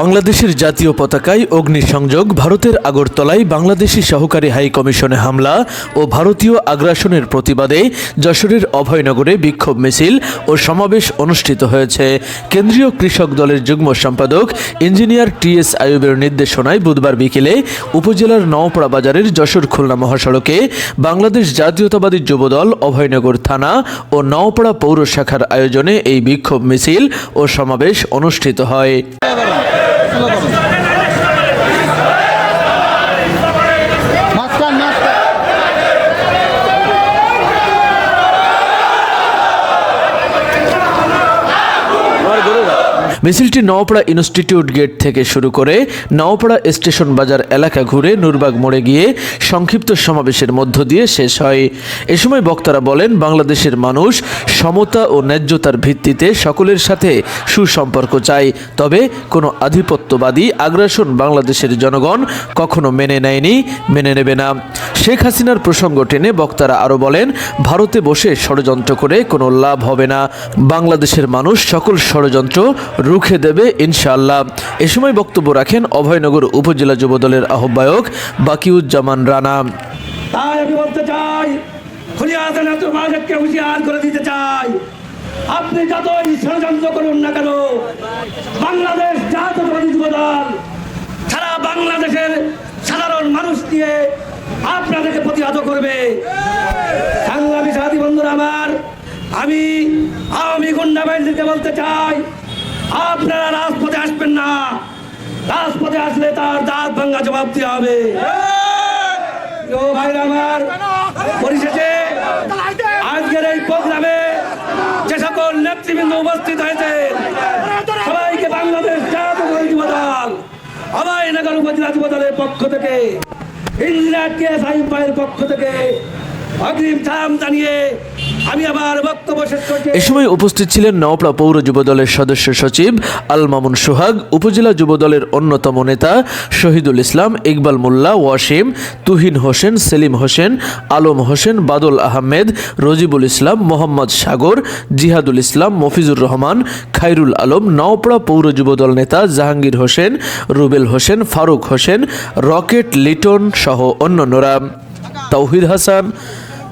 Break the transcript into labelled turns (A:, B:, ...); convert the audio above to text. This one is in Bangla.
A: বাংলাদেশের জাতীয় পতাকায় অগ্নিসংযোগ, ভারতের আগরতলায় বাংলাদেশি সহকারী হাই কমিশনে হামলা ও ভারতীয় আগ্রাসনের প্রতিবাদে যশোরের অভয়নগরে বিক্ষোভ মিছিল ও সমাবেশ অনুষ্ঠিত হয়েছে। কেন্দ্রীয় কৃষক দলের যুগ্ম সম্পাদক ইঞ্জিনিয়ার টি এস আয়ুবের নির্দেশনায় বুধবার বিকেলে উপজেলার নওপাড়া বাজারের যশোর খুলনা মহাসড়কে বাংলাদেশ জাতীয়তাবাদী যুবদল অভয়নগর থানা ও নওপাড়া পৌর শাখার আয়োজনে এই বিক্ষোভ মিছিল ও সমাবেশ অনুষ্ঠিত হয়।
B: মাঝখান
A: মিছিলটি নওপাড়া ইনস্টিটিউট গেট থেকে শুরু করে নওপাড়া স্টেশন বাজার এলাকা ঘুরে নুরবাগ মোড়ে গিয়ে সংক্ষিপ্ত সমাবেশের মধ্য দিয়ে শেষ হয়। এ সময় বক্তারা বলেন, বাংলাদেশের মানুষ সমতা ও ন্যায্যতার ভিত্তিতে সকলের সাথে সুসম্পর্ক চায়। তবে কোনো আধিপত্যবাদী আগ্রাসন বাংলাদেশের জনগণ কখনো মেনে নেয়নি, মেনে নেবে না। শেখ হাসিনার প্রসঙ্গ টেনে বক্তারা আরও বলেন, ভারতে বসে ষড়যন্ত্র করে কোনো লাভ হবে না। বাংলাদেশের মানুষ সকল ষড়যন্ত্র রুখে দেবে, ইনশাআল্লাহ। এ সময় বক্তব্য রাখেন অভয়নগর উপজেলা যুবদলের আহ্বায়ক বাকিউজ্জামান রানা।
C: তাই আমি বলতে চাই করে দিতে চাই। আপনি যতই ষড়যন্ত্র করুন না কেন, বাংলাদেশ জাতীয়তাবাদী যুবদল, সারা বাংলাদেশের সাধারণ মানুষ নিয়ে আপনাদেরকে প্রতিহত করবে। সাংবাদিক সাথী বন্ধুরা আমার, আমি আওয়ামী গুন্ডা বাহিনীকে বলতে চাই আপনারা রাজপথে আসবেন না। রাজপথে আসলে তার দাঁত ভাঙ্গা জবাব দেওয়া হবে। ভাইরা আমার পরিশেষে আজকের এই প্রোগ্রামে যে সকল নেতৃবৃন্দ উপস্থিত হয়েছে সবাইকে বাংলাদেশ জাতীয় যুব দল অভয়নগর উপজেলা যুব দলের পক্ষ থেকে কে সাহিব ভাইয়ের পক্ষ থেকে অগ্রিম সালাম জানিয়ে
A: এ সময় উপস্থিত ছিলেন নওপড়া পৌর যুবদলের সদস্য সচিব আল মামুন সোহাগ, উপজেলা যুবদলের অন্যতম নেতা শহীদুল ইসলাম, ইকবাল মোল্লা, ওয়াসিম, তুহিন হোসেন, সেলিম হোসেন, আলম হোসেন, বাদল আহমেদ, রজিবুল ইসলাম, মোহাম্মদ সাগর, জিহাদুল ইসলাম, মফিজুর রহমান খাইরুল আলম, নওপড়া পৌর যুবদল নেতা জাহাঙ্গীর হোসেন, রুবেল হোসেন, ফারুক হোসেন, রকেট লিটন সহ অন্যান্যরা। তৌহিদ হাসান